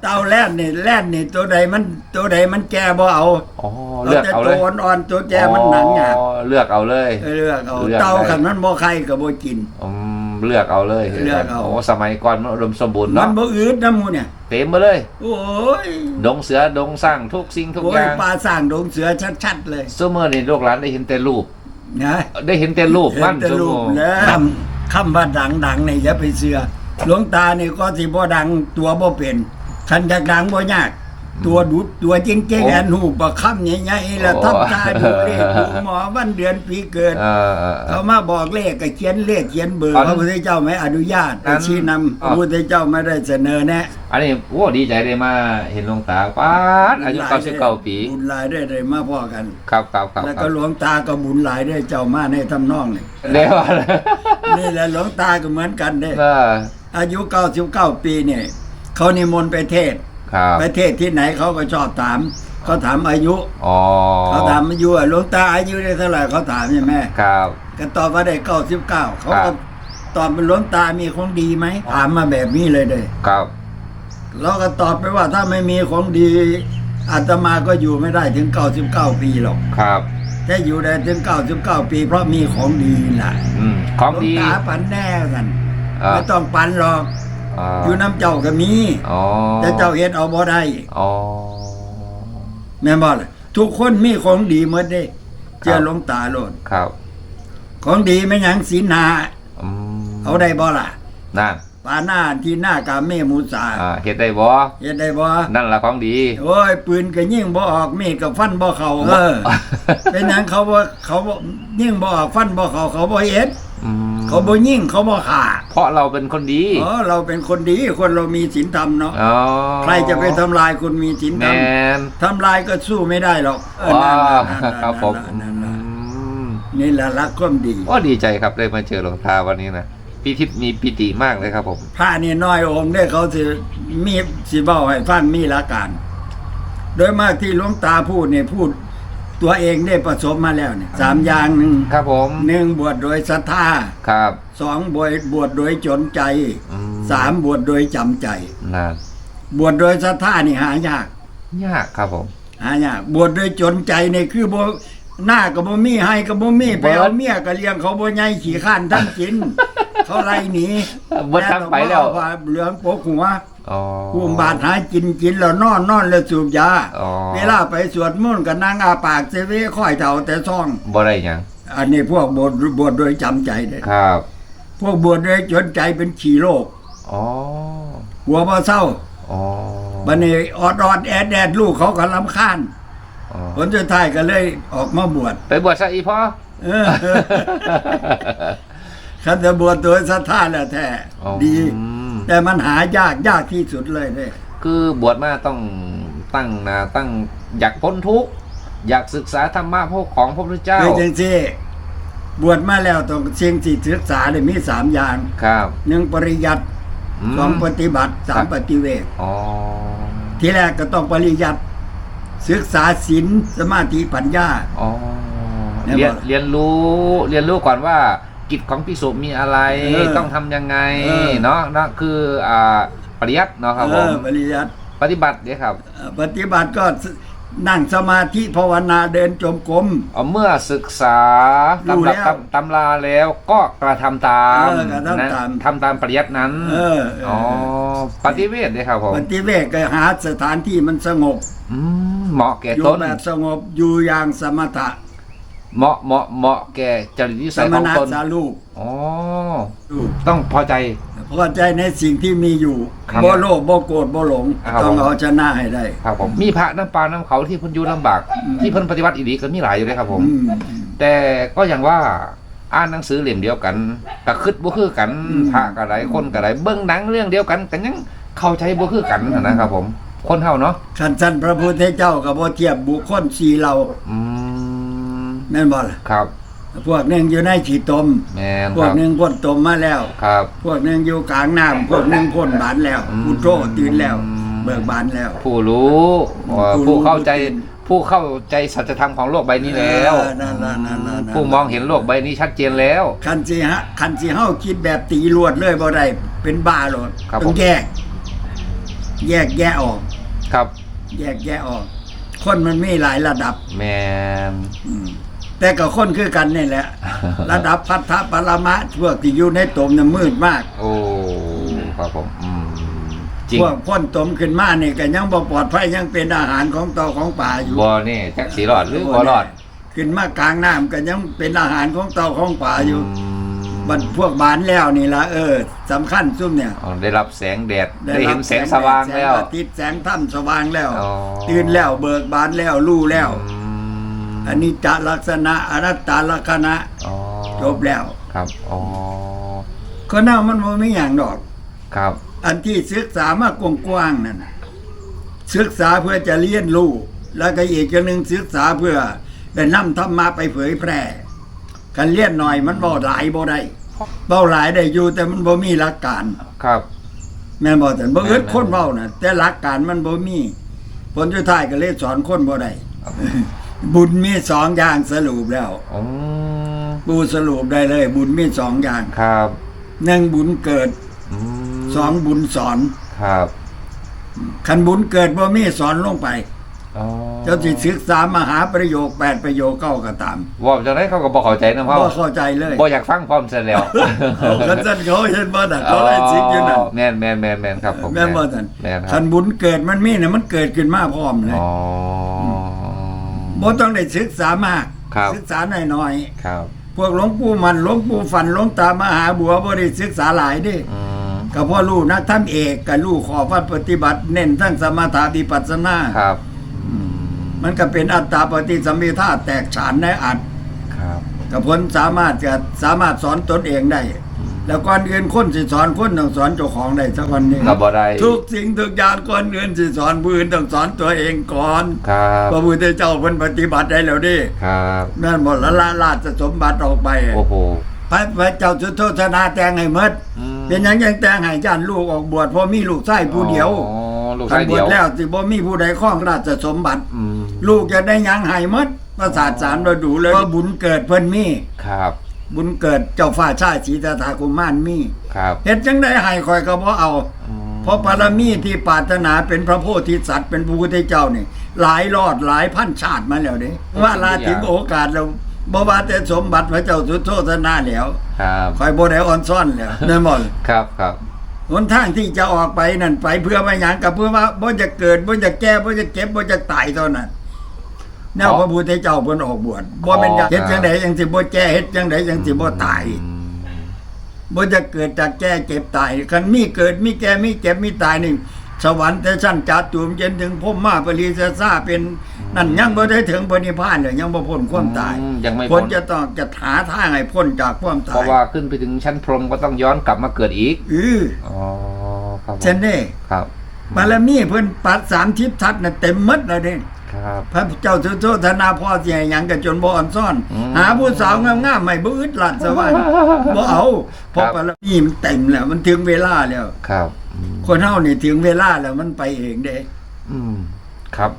Speaker 1: เต้าแล่นนี่แล่นนี่ตัวใดมันตัวใดมันแก่บ่เอา
Speaker 2: อ๋อเลือก
Speaker 1: แต่
Speaker 2: เอาเล
Speaker 1: ตัวยอ่อนๆตัวแก่มันหนังหยาบ
Speaker 2: อ๋อเลือกเอาเลย
Speaker 1: เลือกเอา
Speaker 2: เลือก
Speaker 1: เต้า
Speaker 2: ได้
Speaker 1: ขันมันบ่ไข่ก็บ่กิน
Speaker 2: อืมเลือกเอาเลย
Speaker 1: เลือกเอา
Speaker 2: โอ้สมัยก่อนมันอุดมสมบูรณ์
Speaker 1: มั
Speaker 2: เนาะ
Speaker 1: นบ่อืดน้ำหมูเนี่ย
Speaker 2: เต็มไปเลย
Speaker 1: โอ้ย
Speaker 2: ดงเสือดงสร้างทุกสิ่งทุก
Speaker 1: โอ้
Speaker 2: อยย่าง
Speaker 1: ปลาสร้างดงเสือชัดๆเลย
Speaker 2: ซูเมอร์นี่ลูกหลานได้เห็นแต่รูป
Speaker 1: นะ
Speaker 2: ได้เห็นแต่รูป
Speaker 1: เห็
Speaker 2: มัน
Speaker 1: แต่
Speaker 2: ซู
Speaker 1: รู
Speaker 2: โม
Speaker 1: ปแล้วคำ คำว่าดังๆนี่อย่าไปเสือหลวงตาเนี่ก็สิบ่ดังตัวบ่เป็นคันอยากดังบ่ยาก ตัวดุดตัวจริงๆแอนหูประคำใหญ่ๆแล้วทำตาดูเลขดูหมอวันเดือนปีเกิด
Speaker 2: เออเออเอ
Speaker 1: เขา
Speaker 2: อ
Speaker 1: มาบอกเลขก็เขียนเลขเขียนเบอร์
Speaker 2: อัน
Speaker 1: พระพุทธเจ้าไม่อนุญาต
Speaker 2: อัน
Speaker 1: ชี้นำพ
Speaker 2: อะ
Speaker 1: ระพุทธเจ้าไม่ได้เสนอแนะ
Speaker 2: อันนี้โอ้ดีใจได้มาเห็นหลวงตาป้าดอายุ99ปี
Speaker 1: บุญหลายได้เลยมาพ่อกัน
Speaker 2: ครับครับครับ
Speaker 1: แล้ว
Speaker 2: ครั
Speaker 1: ก็
Speaker 2: บ
Speaker 1: หลวงตาก็บุญหลายได้เจ้ามาในทำนองนี่
Speaker 2: เรียกว่า
Speaker 1: นี่แหละหลวงตาก็เหมือนกันเด้
Speaker 2: เออ
Speaker 1: อายุ99ปีเนี่ยเขานิมนต์ไปเทศน์
Speaker 2: ครับ
Speaker 1: ไปเทศน์ที่ไหนเขาก็ชอบถาม เขาถามอายุ
Speaker 2: อ๋อ
Speaker 1: เขาถามอายุอะหลวงตาอายุได้เท่าไหร่เขาถามใช่ไหม
Speaker 2: ครับ
Speaker 1: ก็ตอบว่าได้99เขา
Speaker 2: ครั
Speaker 1: ก็
Speaker 2: บ
Speaker 1: ตอบเป็นหลวงตามีของดีไหมถามมาแบบนี้เลยเด้
Speaker 2: ครับ
Speaker 1: เราก็ตอบไปว่าถ้าไม่มีของดีอาตมาก็อยู่ไม่ได้ถึง 99 ปีหรอก
Speaker 2: ครับ
Speaker 1: แค่อยู่ได้ถึง 99 ปี เพราะมีของดีล่ะ
Speaker 2: อืมของดี
Speaker 1: หลวงตาปันแน่กัน
Speaker 2: อ่า
Speaker 1: ไม่ต้องปันหรอก
Speaker 2: อ่า
Speaker 1: อยู่น้ำเจ้าก็มี
Speaker 2: อ๋อ
Speaker 1: แต่เจ้าเฮ็ดเอาบ่ได้
Speaker 2: อ๋อ
Speaker 1: แม่นบ่ล่ะทุกคนมีของดีหมดเด้เจอหลวงตาโลด
Speaker 2: ครับ
Speaker 1: ของดีไม่หยังศีลหา
Speaker 2: อืม
Speaker 1: เอาได้บ่ล่ะ
Speaker 2: นั่น
Speaker 1: ปาหน้าที่หน้ากาเมมุสา
Speaker 2: อ่าเฮ็ดได้บ่
Speaker 1: เฮ็ดได้บ่
Speaker 2: นั่นล่ะของดี
Speaker 1: โอ้ยปืนก็ยิงบ่ออกมีดก็ฟันบ่เข้าเออ เป็นหยังเขาบ่เขาบ่ยิงบ่ออกฟันบ่เข้าเขาบ่เฮ็ด
Speaker 2: อืม
Speaker 1: เขาบ่ยิงเขาบ่ฆ่า
Speaker 2: เพราะเราเป็นคนดี
Speaker 1: อ๋อเราเป็นคนดีคนเรามีศีลธรรมเนาะ
Speaker 2: อ๋อ
Speaker 1: ใครจะไปทำลายคนมีศีล
Speaker 2: แม
Speaker 1: ธรรม
Speaker 2: น
Speaker 1: ทำลายก็สู้ไม่ได้หรอกเออ
Speaker 2: ว้า
Speaker 1: นั่น
Speaker 2: ว
Speaker 1: ๆๆๆ
Speaker 2: ครับผม
Speaker 1: นั่นๆ
Speaker 2: อืม
Speaker 1: ๆนี่แหละรักความดี
Speaker 2: โอ้ดีใจครับได้มาเจอหลวงตาวันนี้นะพี่ทิพย์มีปิติมากเลยครับผม
Speaker 1: พระนี่น้อยองค์ได้เขาสิมีสิเบ้าให้ฟังมีหละการโดยมากที่หลวงตาพูดเนี่ยพูด ตัวเองได้ประสบมาแล้วเนี่ยสามอย่างหนึ่ง
Speaker 2: ครับผม
Speaker 1: หนึ่งบวชโดยศรัทธา
Speaker 2: ครับ
Speaker 1: สองบวชบวชโดยจนใจ
Speaker 2: อืม
Speaker 1: สามบวชโดยจำใจ
Speaker 2: นั่น
Speaker 1: บวชโดยศรัทธานี่หายาก
Speaker 2: ยากครับผม
Speaker 1: หายากบวชโดยจนใจนี่คือบ่ หน้าก็บ่มีให้ก็บ่มีไปเอาเมียก็เลี้ยงเขาบ่ใหญ่ขี้ข้านทั้งกินเขาไล่หนี
Speaker 2: เบิดทั้งไปแล้ว
Speaker 1: ต่ว่าเหลืองปกหัว
Speaker 2: อ๋อ
Speaker 1: กุมบาดหากินกินแล้วนอนนอนแล้วสูบยา
Speaker 2: อ๋อ
Speaker 1: เวลาไปสวดมนต์ก็นั่งอาปากเสเวค่อยเท่าแต่ซ่อง
Speaker 2: บ่ได้หยัง
Speaker 1: อันนี้พวกบวชบวชโดยจำใจเด้
Speaker 2: ครับ
Speaker 1: พวกบวชโดยจนใจเป็นขี้โลก
Speaker 2: อ๋อ
Speaker 1: หัวบ่เศร้า
Speaker 2: อ๋อ
Speaker 1: บัดนี้ออดออดแอดแอดลูกเขาก็รำคาญ
Speaker 2: อ๋อ
Speaker 1: ผลสุดท้ายก็เลยออกมาบวช
Speaker 2: ไปบวชซะอีพ่อ
Speaker 1: เออคันจะบวชโดยศรัทธาแล้วแท้
Speaker 2: อ๋อ
Speaker 1: ดี แต่มันหายากยากที่สุดเลยเนี่ย
Speaker 2: คือบวชมาต้องตั้งนาตั้งอยากพ้นทุกข์อยากศึกษาธรรมะพวกของพระพุทธเจ้า
Speaker 1: คือจังซี่บวชมาแล้วต้องเชียงสิศึกษาเนี่ยมีสามอย่าง
Speaker 2: ครับ
Speaker 1: หนึ่งปริยัติ
Speaker 2: ม
Speaker 1: สองปฏิบัติสามปฏิเวท
Speaker 2: อ๋อ
Speaker 1: ทีแรกก็ต้องปริยัติ ศึกษาศีลสมาธิปัญญา
Speaker 2: อ๋อ
Speaker 1: เนี่ย
Speaker 2: เรียน
Speaker 1: บอก
Speaker 2: เรียนรู้เรียนรู้ก่อนว่ากิจของพิสุมีอะไร
Speaker 1: เออ
Speaker 2: ต้องทำยังไง
Speaker 1: เออ
Speaker 2: เนาะนั่นคืออ่าปริยัติเนาะครับ
Speaker 1: เอ
Speaker 2: ผม
Speaker 1: อปริยัติ
Speaker 2: ปฏิบัติเนี่ยครับ
Speaker 1: เอ่อปฏิบัติก็นั่งสมาธิภาวนาเดินจมกรม
Speaker 2: เอาเมื่อศึกษา
Speaker 1: รู้
Speaker 2: ตำรับ
Speaker 1: แล้ว
Speaker 2: ตำตำราแล้วก็กระทำตาม
Speaker 1: เออกระทำ
Speaker 2: นะ
Speaker 1: ตาม
Speaker 2: ทำตามปริยัตินั้น
Speaker 1: เออเออ
Speaker 2: อ๋อปฏิเวทเนี่ยครับผม
Speaker 1: ปฏิเวทก็หาสถานที่มันสงบ
Speaker 2: อืม เหมาะแก่
Speaker 1: อยู่
Speaker 2: ตน
Speaker 1: แบบสงบอยู่อย่างสมถะ
Speaker 2: เหมาะเหมาะเหมาะแก่จริตนิ
Speaker 1: ส
Speaker 2: สัย
Speaker 1: ม
Speaker 2: ของ
Speaker 1: ณะ
Speaker 2: ตน
Speaker 1: สารูป
Speaker 2: อ๋อ
Speaker 1: รูป
Speaker 2: ต้องพอใจ
Speaker 1: พอใจในสิ่งที่มีอยู่
Speaker 2: ครับ
Speaker 1: บ่โลภบ่โกรธบ่หลง
Speaker 2: ครับ
Speaker 1: ต้อง
Speaker 2: ผม
Speaker 1: เอาชนะให้ได้
Speaker 2: ครับผมมีพระน้ำปลาน้ำเขาที่เพิ่นอยู่ลำบาก ที่เพิ่นปฏิบัติอีดีก็มีหลายอยู่เลยครับผม
Speaker 1: อืม
Speaker 2: แต่ก็อย่างว่าอ่านหนังสือเล่มเดียวกันก็คิดบ่คือกัน
Speaker 1: อืม
Speaker 2: พระก็ได้คนก็ได้เบิ่งหนังเรื่องเดียวกันก็ยังเข้าใจบ่คือกันนะครับผม คนเฮาเนาะ
Speaker 1: ขันสันพระพุทธเจ้ากับบ่เทียบบุคคลสี่เรา
Speaker 2: อืม
Speaker 1: แม่นบ่ล่ะ
Speaker 2: ครับ
Speaker 1: พวกหนึงอยู่ในฉีตม
Speaker 2: แม่น
Speaker 1: พ
Speaker 2: ควรั
Speaker 1: ก
Speaker 2: บ
Speaker 1: หนึงพ้นตมมาแล้ว
Speaker 2: ครับ
Speaker 1: พวกหนึงอยู่กลางน้ำพวกหนึงพ้นบานแล้ว
Speaker 2: อืม
Speaker 1: ผู้โตตื่นแล้ว
Speaker 2: อืม
Speaker 1: เบิกบานแล้ว
Speaker 2: ผู้รู้เอ่อ
Speaker 1: ผู้รู้
Speaker 2: ผู้เข้าใจ
Speaker 1: ผู้ตื่น
Speaker 2: ผู้เข้าใจสัจธรรมของโลกใบนี้แล้ว
Speaker 1: เออนั่นๆๆๆ
Speaker 2: ผู้มองเห็นโลกใบนี้ชัดเจนแล้ว
Speaker 1: คันสิฮะคันสิเฮาคิดแบบตีรวดเลยบ่ได้เป็นบ้าโลด
Speaker 2: ครับ
Speaker 1: ต้อง
Speaker 2: ผม
Speaker 1: แยก แยกแยะออก
Speaker 2: ครับ
Speaker 1: แยกแยะออก คนมันมีหลายระดับ
Speaker 2: แมน
Speaker 1: อืมแต่ก็คนคือกันนี่แหละ ระดับพัทธปรมะพวกที่อยู่ในตมเนี่ยมืดมาก
Speaker 2: โอ้ครับผมอืมจริง
Speaker 1: พวกพ้นตมขึ้นมานี่ก็ยังบ่ปลอดภัยยังเป็นอาหารของต่อของป่าอยู่
Speaker 2: บอนี่จักสีรอดหรือบ่รอด
Speaker 1: ขึ้นมากลางน้ำก็ยังเป็นอาหารของต่อของป่าอยู่
Speaker 2: อืม
Speaker 1: บัดพวกบานแล้วนี่ละเออสำคัญซุ่มเนี่ย
Speaker 2: อ๋อได้รับแสงแดด ได้
Speaker 1: รับ
Speaker 2: เห็นแสงสว่างแล้ว
Speaker 1: สอาทิตย์แสงถ้ำสว่างแล้ว
Speaker 2: อ๋อ
Speaker 1: ตื่นแล้วเบิกบานแล้วรู้แล้ว
Speaker 2: อืม
Speaker 1: อันนี้จลักษณะอนัตตลักษณะ
Speaker 2: อ๋อ
Speaker 1: จบแล้ว
Speaker 2: ครับอ๋อ
Speaker 1: ก็น่ามันบ่มีอย่างดอก
Speaker 2: ครับ
Speaker 1: อันที่ศึกษามากว้างๆนั่นน่ะศึกษาเพื่อจะเรียนรู้แล้วก็อีกอย่างหนึ่งศึกษาเพื่อได้นำธรรมะไปเผยแพร่ กันเรียนหน่อยมันบ่หลายบ่ได้เบ้าหลายได้อยู่แต่มันบ่มีหลักการ
Speaker 2: ครับ
Speaker 1: แม่นบ่แต่บ่อึด
Speaker 2: แม่นๆ
Speaker 1: คนเว้าน่ะ แต่หลักการมันบ่มีผลสุดท้ายก็เลยสอนคนบ่ได้บุญมีสองอย่างสรุปแล้ว
Speaker 2: อืม
Speaker 1: ปูสรุปได้เลย บุญมีสองอย่าง
Speaker 2: ครับ
Speaker 1: หนึ่งบุญเกิด
Speaker 2: อืม
Speaker 1: สองบุญสอน
Speaker 2: ครับ
Speaker 1: คันบุญเกิดบ่มีสอนลงไป
Speaker 2: อ๋อ
Speaker 1: เจ้าสิศึกษามหาประโยคแปดประโยคเก้าก็ตาม
Speaker 2: ว่าจังได๋เขาก็บ่เข้าใจนะพ่อ
Speaker 1: บ่เข้าใจเลย
Speaker 2: บ่อยากฟังพร้อมเสร็จแล้ว
Speaker 1: คันซั่นเขาเห็นบ่น่ะเขาเลยสิกอยู่นั่น
Speaker 2: แม่นแม่นแม่นแม่นครับผม
Speaker 1: แม่นบ่ซั่น
Speaker 2: แม่นค
Speaker 1: คั
Speaker 2: รับ
Speaker 1: นบุญเกิดมันมีน่ะมันเกิดขึ้นมาพร้อมเลย
Speaker 2: อ๋อ
Speaker 1: บ่ต้องได้ศึกษามาก
Speaker 2: ครับ
Speaker 1: ศึกษาน้อย
Speaker 2: ครับ
Speaker 1: ๆพวกหลวงปู่มันหลวงปู่ฝันหลวงตามหาบัวบ่ได้ศึกษาหลายเด้
Speaker 2: อืม
Speaker 1: ก็เพราะรู้นักธรรมเอกกับรู้ขอวัดปฏิบัติ เน้นทั้งสมถะวิปัสสนา
Speaker 2: ครับ
Speaker 1: มันก็เป็นอัตตาปฏิสัมพิทาแตกฉานในอัด
Speaker 2: ครับ
Speaker 1: กับผลสามารถจะสามารถสอนตนเองได้ แล้วก่อนอื่นคนสิสอนคนต้องสอนเจ้าของได้สักวันหนึง
Speaker 2: ก็บ่ได้
Speaker 1: ทุกสิ่งทุกอย่างก่อนอื่นสิสอนผู้อื่นต้องสอนตัวเองก่อน
Speaker 2: ครับ
Speaker 1: พระพุทธเจ้าเพิ่นปฏิบัติได้แล้วเดิ
Speaker 2: ครับ
Speaker 1: แม่นบ่ละละราชสมบัติออกไป
Speaker 2: โอ้โห
Speaker 1: พระพระเจ้าสุโธธนาแต่งให้หมด
Speaker 2: อืม
Speaker 1: เป็นหยังยังแต่งให้ย่านลูกออกบวชเพราะมีลูกชายผู้เดียว
Speaker 2: อ๋อลูก
Speaker 1: คั
Speaker 2: ชานย
Speaker 1: บ
Speaker 2: เดี
Speaker 1: ว
Speaker 2: ย
Speaker 1: ช
Speaker 2: ว
Speaker 1: แล้วสิบ่มีผู้ใดครองราชสมบัติ
Speaker 2: อืม
Speaker 1: ลูกจะได้หยังให้หมดประสาทสารเราดูเลยว่าบุญเกิดเพิ่นมี
Speaker 2: ครับ
Speaker 1: บุญเกิดเจ้าฟ้าชาติศรีตถากุมารมี
Speaker 2: ครับ
Speaker 1: เฮ็ดจังได้ให้คอยก็บ่เอา
Speaker 2: อืม
Speaker 1: เพราะบารมีที่ปรารถนาเป็นพระโพธิสัตว์เป็นพระพุทธเจ้านี่ หลายรอดหลายพันชาติมาแล้วเด้ว่าลาถึงโอกาสแล้วบ่ว่าแต่สมบัติพระเจ้าสุโธทนาแล้ว
Speaker 2: ครับ
Speaker 1: คอยบ่ได้อ่อนซ่อนแล้วนั่นบ่
Speaker 2: ครับครับ
Speaker 1: หนทางที่จะออกไปนั่นไปเพื่อว่าหยังก็เพื่อว่าบ่จะเกิดบ่จะแก่บ่จะเก็บบ่จะตายเท่านั้น แนวพระพุทธเจ้าเพิ่นออกบวชบ่แม่นจะเฮ็ดจังไดจังสิบ่แก่เฮ็ดจังไดจังสิบ่ตาย
Speaker 2: อืม
Speaker 1: บ่จะเกิดจากแก่เจ็บตายคันมีเกิดมีแก่มีเจ็บมีตายนี่สวรรค์แต่ชั้นจัตุมจนถึงพมมาปริเสสาเป็นนั่นยังบ่ได้ถึงปณิพพานเลยยังบ่พ้นความตาย
Speaker 2: อืมยังไม่
Speaker 1: ค
Speaker 2: พ้
Speaker 1: น
Speaker 2: น
Speaker 1: จะต้องจะหาทางให้พ้นจากความตาย
Speaker 2: เพราะว่าขึ้นไปถึงชั้นพรหมก็ต้องย้อนกลับมาเกิดอีก
Speaker 1: เออ
Speaker 2: อ๋อครับผม
Speaker 1: เช่นนี้
Speaker 2: ครับ
Speaker 1: บารมีเพิ่นปัดสามทิพย์ทัศน์น่ะเต็มหมดแล้วเด้
Speaker 2: ครับ
Speaker 1: พระเจ้าสุโธธนาพ่อสิให้หยังก็จนบ่อ่อนซ่อน
Speaker 2: อืม
Speaker 1: หาผู้สาวงามๆไม่บ่อึดหลัดซะว่าบ่เอาเพราะ
Speaker 2: ครับ
Speaker 1: บารมีมันเต็มแล้วมันถึงเวลาแล้ว
Speaker 2: ครับอืม
Speaker 1: คนเฮานี่ถึงเวลาแล้วมันไปเองเด้
Speaker 2: อืมครับ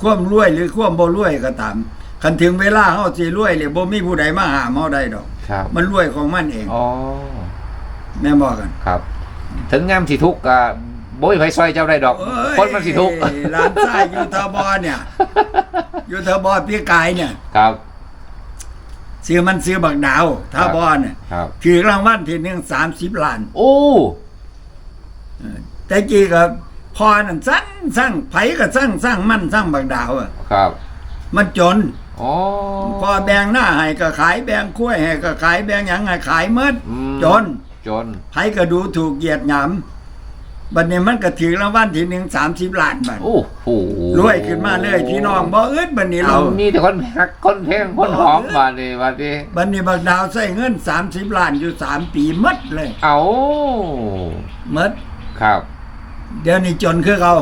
Speaker 1: ความรวยหรือความบ่รวยก็ตามคันถึงเวลาเฮาสิรวยเลยบ่มีผู้ใดมาหามเฮาได้ดอก
Speaker 2: ครับ
Speaker 1: มันรวยของมันเอง
Speaker 2: อ๋อ
Speaker 1: แม่นบอกกัน
Speaker 2: ครับ ถึงงามสิทุกข์ก็ บ่มีไผซอยเจ้าได้ดอก
Speaker 1: เอ้ย
Speaker 2: คนมันสิทุกข์
Speaker 1: หลานชายอยู่ทบเนี่ยอยู่ทบพี่กายเนี่ย
Speaker 2: ครับ
Speaker 1: ซื้อมันซื้อบักดาวทบเนี่ย
Speaker 2: ครับ
Speaker 1: ถือรางวัลที่หนึ่ง30ล้าน
Speaker 2: โอ้
Speaker 1: แต่กี้ก็พอนั่นสั่งสั่งไผก็สั่งสั่งมันสั่งบักดาวอะ
Speaker 2: ครับ
Speaker 1: มันจน
Speaker 2: อ๋อ
Speaker 1: พอแบ่งหน้าให้ก็ขายแบ่งคุ้วยให้ก็ขายแบ่งหยังให้ขายหมด
Speaker 2: อืม
Speaker 1: จน
Speaker 2: จน
Speaker 1: ไผก็ดูถูกเหยียดหยาม บัดนี้มันก็ถือรางวัลที่หนึ่งสามสิบล้านบาท
Speaker 2: โอ้โห
Speaker 1: รวยขึ้นมาเลยพี่น้องบ่อึดบัดนี้
Speaker 2: เรา
Speaker 1: เรา
Speaker 2: มีแต่คนฮักคนเพลงคนหอมมาเลยวันนี้
Speaker 1: บัดนี้บักดาวใช้เงินสามสิบล้านอยู่สามปีหมดเลย
Speaker 2: เอา
Speaker 1: หมด
Speaker 2: ครับ
Speaker 1: เดี๋ยวนี้จนคือเขา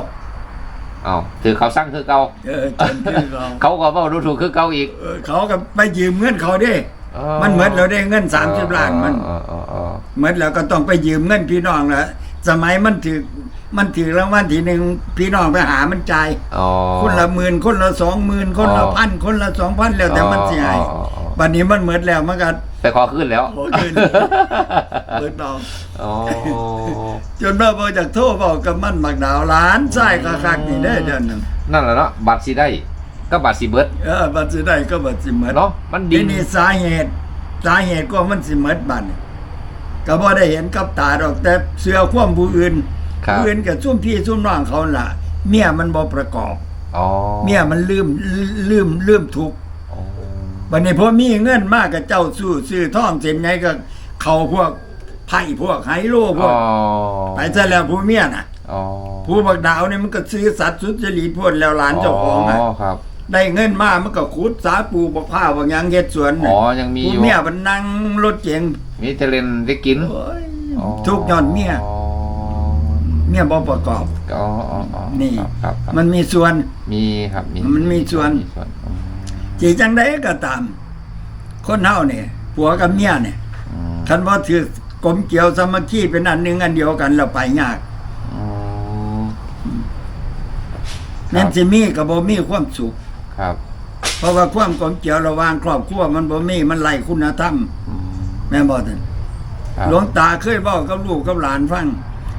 Speaker 2: เอาถือเขาสร้างคือเก่า
Speaker 1: เออจนคือเขา
Speaker 2: เขาก็บ่ดูถูกคือเก่าอีก
Speaker 1: เออเขาก็ไปยืมเงินเขาเด้มันหมดแล้วได้เงินสามสิบล้านมัน
Speaker 2: อ๋ออ๋ออ๋อ
Speaker 1: หมดแล้วก็ต้องไปยืมเงินพี่น้องแล้ว สมัยมันถือมันถือรางวัลที่หนึ่งพี่น้องไปหามันจ่าย
Speaker 2: อ๋อ
Speaker 1: คนละหมื่นคนละสองหมื่นคนละ
Speaker 2: อ๋อ
Speaker 1: พันคนละสองพันแล้วแต่มันเสียหาย
Speaker 2: อ๋ออ๋อ
Speaker 1: บัดนี้มันเหมือนแล้วมันก็
Speaker 2: ไปขอขึ้นแล้ว
Speaker 1: โอ้ขึ้นเบิดดอก
Speaker 2: อ๋อ
Speaker 1: จนมาบอจากโทษบอกกับมันบักดาวหล้านใช่คักๆนี่ได้เดือนหนึง
Speaker 2: นั่นแหละเนาะบัตรสิได้ ก็บัตรสิเบิด
Speaker 1: เออบัดสิได้ก็บัดสิหมด
Speaker 2: เนาะมันดี
Speaker 1: ทีนี่สาเหตุสาเหตุก็มันสิหมดบัดนี่ ก็บ่ได้เห็นกับตาดอกแต่เสือความผู้อื่น
Speaker 2: ครับ
Speaker 1: ผู้อื่นกับซุ่มพี่ซุ่มน้องเขาล่ะ เมียมันบ่ประกอบ
Speaker 2: อ๋อ
Speaker 1: เมียมันลืมลืมลืมทุกข์
Speaker 2: อ๋อ
Speaker 1: บัดนี้พอมีเงินมากกับเจ้าสู้ซื้อท่องเส้นไงก็เขาพวกไพ่พวกไฮโลพว
Speaker 2: อ๋
Speaker 1: ก
Speaker 2: อ
Speaker 1: ไปซะแล้วผู้เมียน่ะ
Speaker 2: อ๋อ
Speaker 1: ผู้บักดาวเนี่ยมันก็ซื้อสัตว์สุจริตพ่นแล้วหลานเจ้าของอะ
Speaker 2: อ๋อครับ
Speaker 1: ได้เงินมามันก็ขุดสาปูบักผ้าวบางอย่างเฮ็ดสวน
Speaker 2: อ๋
Speaker 1: น่ะ
Speaker 2: อยังมี
Speaker 1: ผู้
Speaker 2: อยู่
Speaker 1: เมียมันนั่งรถเก๋ง
Speaker 2: มีเทเลนได้กิน
Speaker 1: โอ้ย
Speaker 2: อ๋อ
Speaker 1: ทุกข์ย้อนเมีย
Speaker 2: อ๋อ
Speaker 1: เมียบ่ประกอบ
Speaker 2: อ๋ออ๋ออ๋อ
Speaker 1: นี่
Speaker 2: ครับครับครับ
Speaker 1: มันมีส่วน
Speaker 2: มีครับมี
Speaker 1: มันมีส่วน
Speaker 2: มีส่วนอืม
Speaker 1: จีจังไดก็ตาม คนเฮาเนี่ยผัวกับเมียเนี่ย
Speaker 2: อืม
Speaker 1: คันบ่ถือกลมเกี่ยวสามัคคีเป็นอันหนึงอันเดียวกันแล้วไปยาก
Speaker 2: อืม
Speaker 1: แม่นสิมีก็บ่มีความสุข
Speaker 2: ครับ
Speaker 1: เพราะว่าความกลมเกี่ยวระหว่างครอบครัวมันบ่มีมันไร้คุณธรรม
Speaker 2: อืม
Speaker 1: แม่นบ่ท่าน
Speaker 2: ครับ
Speaker 1: หลวงตาเคยบอกกับลูกกับหลานฟัง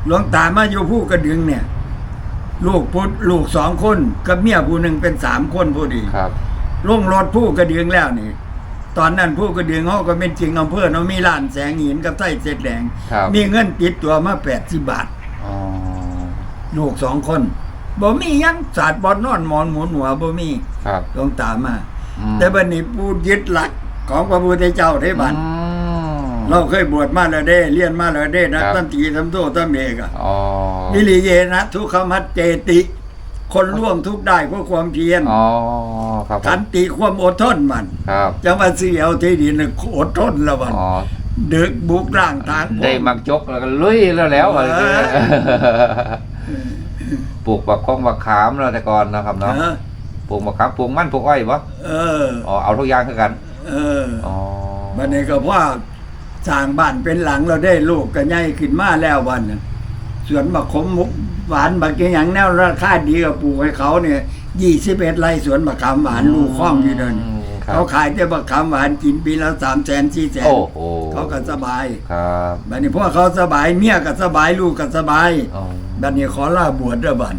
Speaker 1: หลวงตามาอยู่ผู้กระดึงเนี่ย ลูกพุทธลูกสองคนกับเมียผู้หนึ่งเป็นสามคนพอดี
Speaker 2: ครับ
Speaker 1: ลงรถผู้กระดึงแล้วนี่ ตอนนั้นผู้กระดึงเขาก็เป็นจริงอำเภอเนาะมีร้านแสงหินกับไส้เจ็ดแดง
Speaker 2: ครับ
Speaker 1: มีเงินติดตัวมาแปดสิบบาท
Speaker 2: อ๋อ
Speaker 1: ลูกสองคนบ่มีหยังศาสตร์บอลนอนหมอนหมุนหัวบ่มี
Speaker 2: ครับ
Speaker 1: หลวงตามา
Speaker 2: อืม
Speaker 1: แต่บัดนี้ผู้ยึดหลักของพระพุทธเจ้าเทบัน
Speaker 2: อืม
Speaker 1: เราเคยบวชมาแล้วเด้เรียนมาแล้วเด้นะครับ ตั้งตีทำโทษตั้งเมกอะ
Speaker 2: อ๋อ
Speaker 1: วิริเยนะทุกขมัดเจติ คนร่วมทุกข์ได้เพราะความเพียร
Speaker 2: อ๋อครับผม
Speaker 1: ขันติความอดทนมัน
Speaker 2: ครับ
Speaker 1: จังหวัดเสียวที่ดินน่ะอดทนแล้วมัน
Speaker 2: อ๋อ
Speaker 1: ดึกบุกร่างทาง
Speaker 2: ได้มักจกแล้วก็ลุยแล้วแล้วอะไร
Speaker 1: เออ
Speaker 2: ปลูกบักคงบักขามเราแต่ก่อนนะครับ
Speaker 1: เอ
Speaker 2: เนาะ
Speaker 1: อ
Speaker 2: ปลูกบักขามปลูกมันปลูกอ้อยปะ
Speaker 1: เออ
Speaker 2: อ๋อเอาทุกอย่างคือกัน
Speaker 1: เออ
Speaker 2: อ๋อ
Speaker 1: บัดนี้ก็ว่า สร้างบ้านเป็นหลังเราได้ลูกก็ใหญ่ขึ้นมาแล้ววันน่ะสวนบักขมมุกหวานบักอย่างแนวราคาดีก็ปลูกให้เขาเนี่ยยี่สิบเอ็ดไร่สวนบักขามหวานลูกคล้องอยู่เดิน
Speaker 2: ครับ
Speaker 1: เขาขายแต่บักขามหวานกินปีละสามแสนสี่แสน
Speaker 2: โอ้โห
Speaker 1: เขาก็สบาย
Speaker 2: ครับ
Speaker 1: บัดนี้พวกเขาสบายเมียก็สบายลูกก็สบาย
Speaker 2: อ๋อ
Speaker 1: บั ดนี้ขอลาบวชเด้อบัด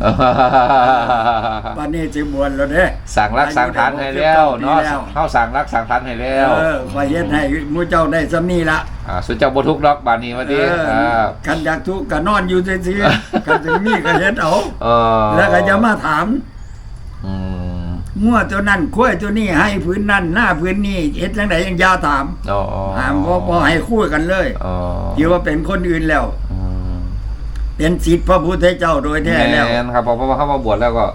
Speaker 1: บัดนี้สิบวชแล้วเด้
Speaker 2: สั่งรักสั่งฐานให้แล้วเนาะ
Speaker 1: อายุได้หกสิบเก้าปีแล้ว
Speaker 2: เข้าสั่งรักสั่งฐานให้แล้ว
Speaker 1: เออขอเฮ็ดให้หมู่เจ้าได้สำนี้ละ
Speaker 2: อ่าสุดเจ้าบทุกดอกบานนี้มาดิ
Speaker 1: เออ
Speaker 2: ครับ
Speaker 1: คันอยากทุกข์ก็นอนอยู่ซื่อๆคันถึงมีก็เฮ็ดเอา
Speaker 2: เออ
Speaker 1: แล้วก็จะมาถาม
Speaker 2: อืม
Speaker 1: งัวตัวนั้นข้วยตัวนี้ให้พื้นนั่นหน้าพื้นนี้เฮ็ดจังไดยังอยาถาม
Speaker 2: อ๋อ
Speaker 1: ถามบ่บ่ให้คุยกันเลย
Speaker 2: อ๋อ
Speaker 1: คิดว่าเป็นคนอื่นแล้ว
Speaker 2: อืม
Speaker 1: เป็นศิษย์พระพุทธเจ้าโดยแท้แล้ว
Speaker 2: ม่นครับเพราะว่าเข้ามาบวชแล้วก็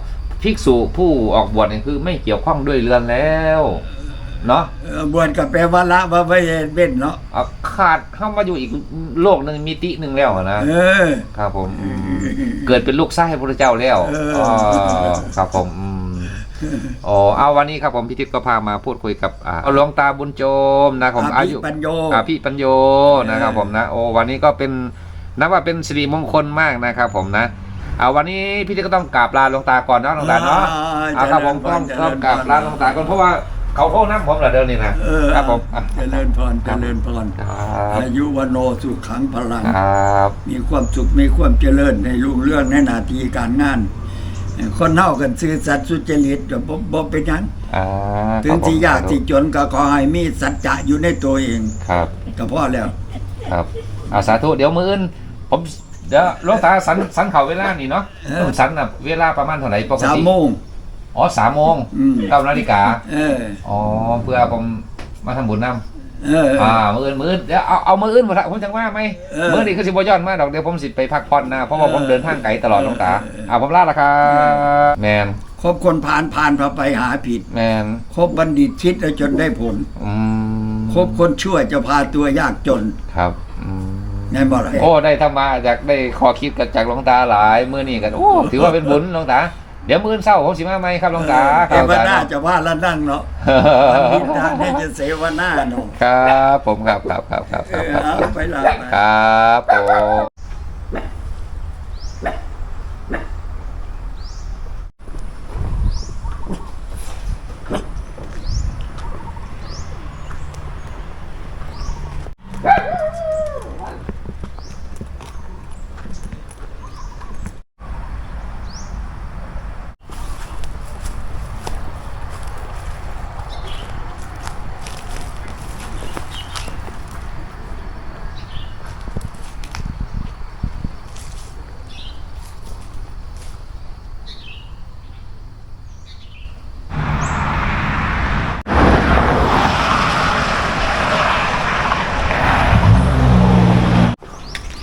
Speaker 2: ภิกษุผู้ออกบวชนี่คือไม่เกี่ยวข้องด้วยเรือนแล้วเนาะ
Speaker 1: เออบวชก็แปลว่าละว่าไว้เว้นเนาะ
Speaker 2: เอาขาดเข้ามาอยู่อีกโลกหนึ่งมิติหนึ่งแล้วนะ
Speaker 1: เออ
Speaker 2: ครับผมอืมเกิดเป็นลูกชายพระเจ้าแล้ว
Speaker 1: เอออ๋
Speaker 2: อครับผมอืมอ๋อเอาวันนี้ครับผมพี่ทิพย์ก็พามาพูดคุยกับอ่าหลวงตาบุญโจมนะผม
Speaker 1: อภิ
Speaker 2: อายุ
Speaker 1: ปัญโย
Speaker 2: อาพี่ปัญโยนะครับผมนะโอ้วันนี้ก็เป็น นับว่าเป็นสิริมงคลมากนะครับผมนะเอาวันนี้พี่ทิพย์ก็ต้องกราบลาหลวงตาก่อนเนาะหลวงตาเนาะ
Speaker 1: อ่า
Speaker 2: เอาครับผมต้อง
Speaker 1: เจริญพร
Speaker 2: ต้องกราบลาหลวงตาก่อนเพราะว่าเขาโค้งน้ำผมเหรอเดินนี่นะ
Speaker 1: เออ
Speaker 2: ครับผมอะ
Speaker 1: เจริญพรเจริญพร
Speaker 2: ครับ
Speaker 1: อายุวโนสุขังพลัง
Speaker 2: ครับ
Speaker 1: มีความสุขมีความเจริญในรุ่งเรื่องในหนาทีการงานคนเฮากันซื่อสัตย์สุจริตก็บ่บ่เป็นหยัง
Speaker 2: อ่า
Speaker 1: ถึงที่ยากที่จนก็ขอให้มีสัจจะอยู่ในตัวเอง
Speaker 2: ครับ
Speaker 1: ก็พอแล้ว
Speaker 2: ครับอาสาธุเดี๋ยวมืออื่น ผมเดี๋ยวหลวงตาสันสันเข่าเวลานี่เนาะ
Speaker 1: เออ
Speaker 2: สันน่ะเวลาประมาณเท่าไหร่ปก
Speaker 1: สาม
Speaker 2: ติ
Speaker 1: โมง
Speaker 2: อ๋อสามโมง
Speaker 1: อืม
Speaker 2: เก้านาฬิกา
Speaker 1: เออ
Speaker 2: อ๋อเพื่อผมมาทำบุญน
Speaker 1: เออำ
Speaker 2: อ่ามืออื่นมืออื่นเดี๋ยวเอาเอามืออื่นมาละผมจังว่าไหม
Speaker 1: เออ
Speaker 2: มือนี้คือสิบย้อนมาดอกเดี๋ยวผมสิไปพักผ่อนนะเพราะว่า
Speaker 1: เออ
Speaker 2: ผมเดินทางไกลตลอดหลวงตา
Speaker 1: เออเออ
Speaker 2: อ่าผมลาละครับแมน
Speaker 1: คบคนผ่านผ่านพาไปหาผิด
Speaker 2: แมน
Speaker 1: คบบัณฑิตชิดแล้วจนได้ผล
Speaker 2: อืม
Speaker 1: คบคนชั่วจะพาตัวยากจน
Speaker 2: ครับ อืม
Speaker 1: ไงบ่ล่ะ
Speaker 2: โอ้ได้ธรรมะจากได้ขอคิดกันจากหลวงตาหลายมือนี่กันโอ้ถือว่าเป็นบุญหลวงตา เดี๋ยวมืออนเศร้าผมสิมาไหมครับหลวงตาค
Speaker 1: เท
Speaker 2: รับ
Speaker 1: ว
Speaker 2: หลวง
Speaker 1: นา
Speaker 2: ตา
Speaker 1: จะว่าละนั่งเนาะบัณฑิตทานให้จะเสวนาเนาะ
Speaker 2: ครับผมครับครับครับครับ
Speaker 1: เอ
Speaker 2: ครับ
Speaker 1: อ
Speaker 2: ครับ
Speaker 1: เอาไปละ
Speaker 2: ครับผม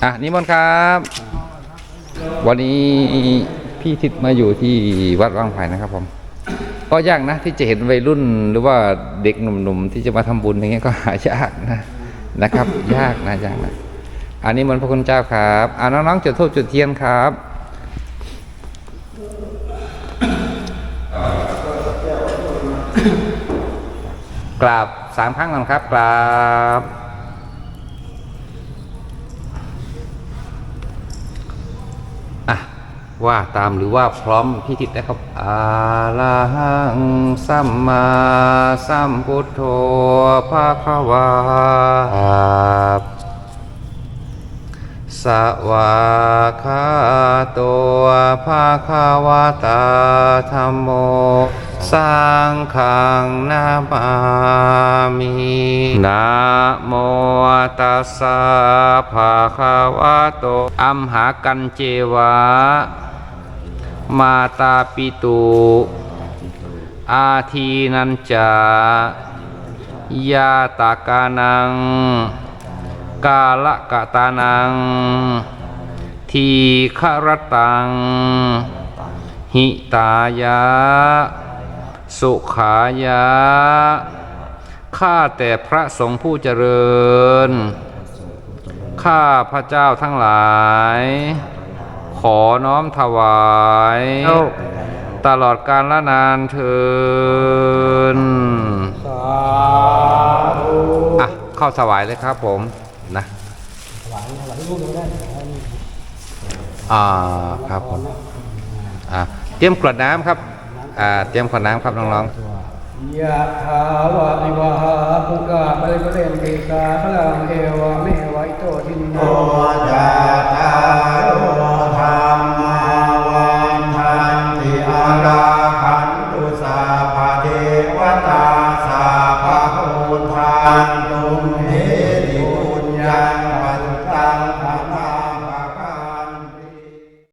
Speaker 2: อะนิมนต์ครับ วันนี้พี่ทิศมาอยู่ที่วัดวังไผ่นะครับผมก็ยากนะที่จะเห็นวัยรุ่นหรือว่าเด็กหนุ่มๆที่จะมาทำบุญอย่างเงี้ยก็หายากนะนะครับ ยากนะยากนะอันนี้มันต์พระคุณเจ้าครับอ่าน้องๆจุดธูปจุดเทียนครับกราบสามครั้งก่อนครับกราบ อะ ว่าตามหรือว่าพร้อมพิธีนะครับอาลาหังสัมมาสัมพุทโธภาควาสวาคาโตัวภาควาตาธรรมโม สังขังนามามินะโมตัสสะภะคะวะโต อัมหากันเจวะ มาตาปิตุ อาทีนันจายาตากานัง กาละกะตานัง ทีฆรตัง หิตายะ สุขายะ ข้าแต่พระสงฆ์ผู้เจริญ ข้าพระเจ้าทั้งหลาย ขอน้อมถวาย ตลอดกาลละนานเทินอะ เข้าถวายเลยครับผมนะอ่าครับผมอ่าเตรียมขวดน้ำครับ อ่าเตรียมขวดน้ำครับน้อง
Speaker 3: ยะถาวะิวหภูกาปริกเรมปิกาพลังเอวะเมวะอิโตทินโนจาตาโ